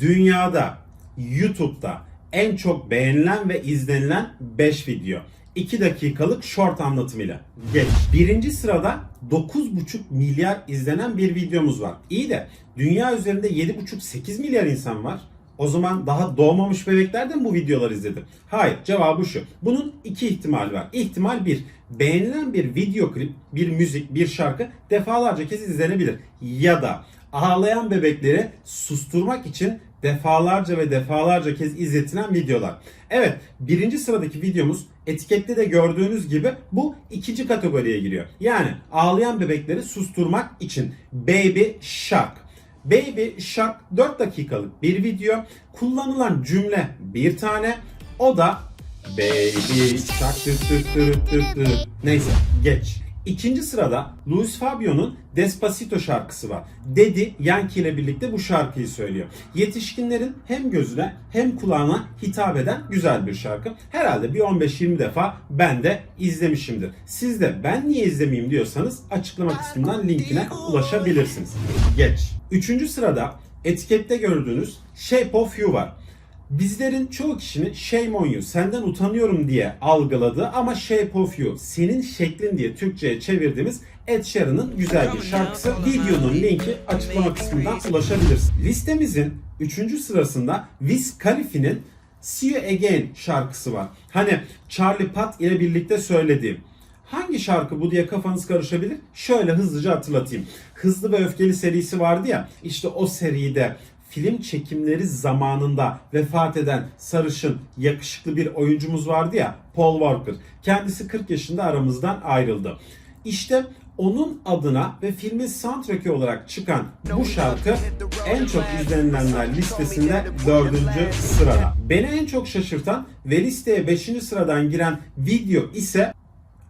Dünyada YouTube'da en çok beğenilen ve izlenilen 5 video. 2 dakikalık short anlatımıyla. Geç. Birinci sırada 9,5 milyar izlenen bir videomuz var. İyi de dünya üzerinde 7,5-8 milyar insan var. O zaman daha doğmamış bebekler de mi bu videoları izledi? Hayır cevabı şu. Bunun iki ihtimali var. İhtimal bir. Beğenilen bir video klip, bir müzik, bir şarkı defalarca kez izlenebilir. Ya da ağlayan bebekleri susturmak için defalarca ve defalarca kez izletilen videolar. Evet birinci sıradaki videomuz etikette de gördüğünüz gibi bu ikinci kategoriye giriyor. Yani ağlayan bebekleri susturmak için Baby Shark. Baby Shark 4 dakikalık bir video. Kullanılan cümle bir tane. O da Baby Shark tıt tıt tıt tıt tıt. Neyse geç. İkinci sırada Luis Fabio'nun Despacito şarkısı var. Dedi Yankee ile birlikte bu şarkıyı söylüyor. Yetişkinlerin hem gözüne hem kulağına hitap eden güzel bir şarkı. Herhalde bir 15-20 defa ben de izlemişimdir. Siz de ben niye izlemeyeyim diyorsanız açıklama kısmından linkine ulaşabilirsiniz. Geç. Üçüncü sırada etikette gördüğünüz Shape of You var. Bizlerin çoğu kişinin shame on you, senden utanıyorum diye algıladığı ama shape of you, senin şeklin diye Türkçe'ye çevirdiğimiz Ed Sheeran'ın güzel bir şarkısı. Videonun linki açıklama kısmından ulaşabilirsin. Listemizin 3. sırasında Wiz Khalifi'nin See You Again şarkısı var. Hani Charlie Puth ile birlikte söylediğim. Hangi şarkı bu diye kafanız karışabilir? Şöyle hızlıca hatırlatayım. Hızlı ve Öfkeli serisi vardı ya. İşte o seride film çekimleri zamanında vefat eden sarışın yakışıklı bir oyuncumuz vardı ya Paul Walker. Kendisi 40 yaşında aramızdan ayrıldı. İşte onun adına ve filmin soundtrack'i olarak çıkan bu şarkı en çok izlenilenler listesinde 4. sırada. Beni en çok şaşırtan ve listeye 5. sıradan giren video ise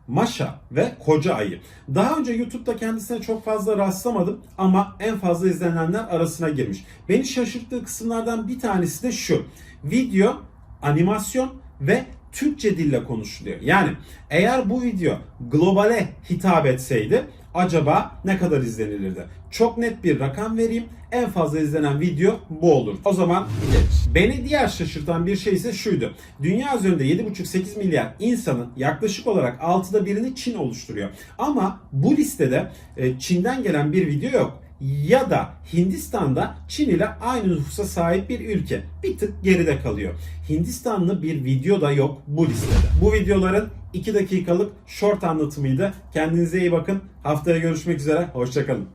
Maşa ve Koca Ayı. Daha önce YouTube'da kendisine çok fazla rastlamadım ama en fazla izlenenler arasına girmiş. Beni şaşırttığı kısımlardan bir tanesi de şu. Video, animasyon ve Türkçe dille konuşuluyor. Yani eğer bu video globale hitap etseydi acaba ne kadar izlenilirdi? Çok net bir rakam vereyim. En fazla izlenen video bu olur. O zaman geç. Beni diğer şaşırtan bir şey ise şuydu. Dünya üzerinde 7,5-8 milyar insanın yaklaşık olarak 6'da birini Çin oluşturuyor. Ama bu listede e, Çin'den gelen bir video yok ya da Hindistan'da Çin ile aynı nüfusa sahip bir ülke. Bir tık geride kalıyor. Hindistanlı bir video da yok bu listede. Bu videoların 2 dakikalık short anlatımıydı. Kendinize iyi bakın. Haftaya görüşmek üzere. Hoşçakalın.